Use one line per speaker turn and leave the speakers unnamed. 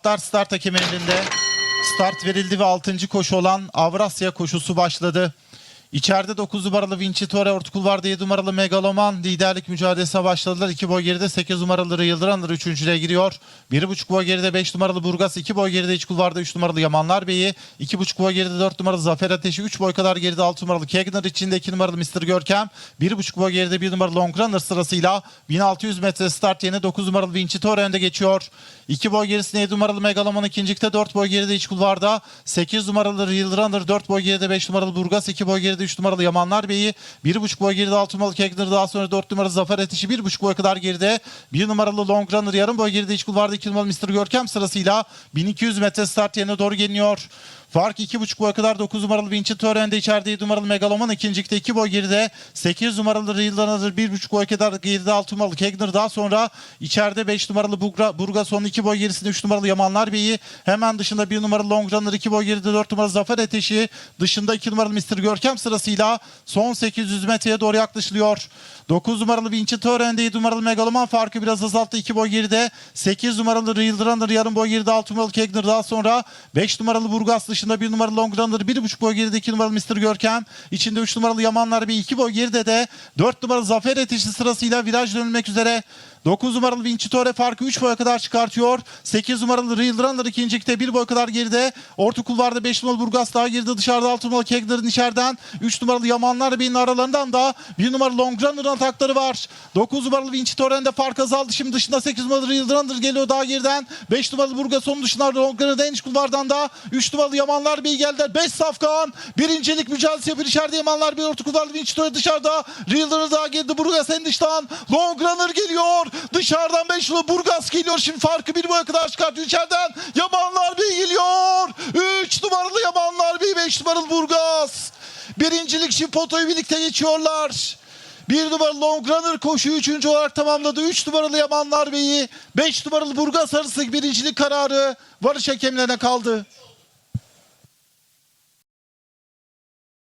Start start hakem elinde. Start verildi ve 6. koşu olan Avrasya koşusu başladı. İçeride 9 numaralı Vincitore, orta kulvarda 7 numaralı Megaloman liderlik mücadelesine başladılar. 2 boy geride 8 numaralı Yıldıranlar 3. giriyor. 1,5 boy geride 5 numaralı Burgas, 2 boy geride iç kulvarda 3 numaralı Yamanlar Bey'i, 2,5 boy geride 4 numaralı Zafer Ateşi, 3 boy kadar geride 6 numaralı Kegner içinde 2 numaralı Mr. Görkem, 1,5 boy geride 1 numaralı Long Runner sırasıyla 1600 metre start yerine 9 numaralı Vincitore önde geçiyor. 2 boy gerisinde 7 numaralı Megaloman ikincilikte 4 boy geride iç kulvarda 8 numaralı Runner 4 boy geride 5 numaralı Burgas 2 boy geride 3 numaralı Yamanlar Bey'i 1.5 boy geride 6 numaralı Kegner daha sonra 4 numaralı Zafer Ateşi 1.5 boy kadar geride 1 numaralı Long Runner yarım boy geride iç kulvarda 2 numaralı Mr. Görkem sırasıyla 1200 metre start yerine doğru geliniyor. Fark 2.5 boy kadar 9 numaralı Vinci Tören'de içeride 7 numaralı Megaloman ikincilikte 2 boy geride. 8 numaralı Real Runner 1.5 boy kadar geride 6 numaralı Kegner. Daha sonra içeride 5 numaralı Bugra, Burgason 2 boy gerisinde 3 numaralı Yamanlar Bey'i. Hemen dışında 1 numaralı Long Runner 2 boy geride 4 numaralı Zafer Ateşi. Dışında 2 numaralı Mr. Görkem sırasıyla son 800 metreye doğru yaklaşılıyor. 9 numaralı Vinci Tören'de 7 numaralı Megaloman farkı biraz azalttı 2 boy geride. 8 numaralı Real Runner yarım boy geride 6 numaralı Kegner. Daha sonra 5 numaralı Burgas dışında 1 numaralı Long Runner 1.5 boy geride 2 numaralı Mr. Görkem içinde 3 numaralı Yamanlar bir 2 boy geride de 4 numaralı Zafer Ateşi sırasıyla viraj dönülmek üzere 9 numaralı Vincitore farkı 3 boya kadar çıkartıyor. 8 numaralı Real Runner ikincilikte 1 boy kadar geride. Orta kulvarda 5 numaralı Burgas daha geride. Dışarıda 6 numaralı Kegler'in içeriden. 3 numaralı Yamanlar Bey'in aralarından da 1 numaralı Long Runner'ın atakları var. 9 numaralı Vincitore'nin de fark azaldı. Şimdi dışında 8 numaralı Real Runner geliyor daha geriden. 5 numaralı Burgas onun dışında Long Runner'da en iç kulvardan da 3 numaralı Yamanlar Bey geldiler. 5 safkan. Birincilik mücadelesi yapıyor. İçeride Yamanlar Bey orta kulvarda Vincitore dışarıda. Runner daha geride. Burgas en dıştan. Long Runner geliyor. Dışarıdan 5 numaralı Burgas geliyor. Şimdi farkı bir boya kadar çıkartıyor. İçeriden Yamanlar Bey geliyor. 3 numaralı Yamanlar Bey 5 numaralı Burgas. Birincilik için fotoyu birlikte geçiyorlar. Bir numaralı Long Runner koşuyu üçüncü olarak tamamladı. Üç numaralı Yamanlar Bey'i, beş numaralı Burgaz arası birincilik kararı varış hakemlerine kaldı.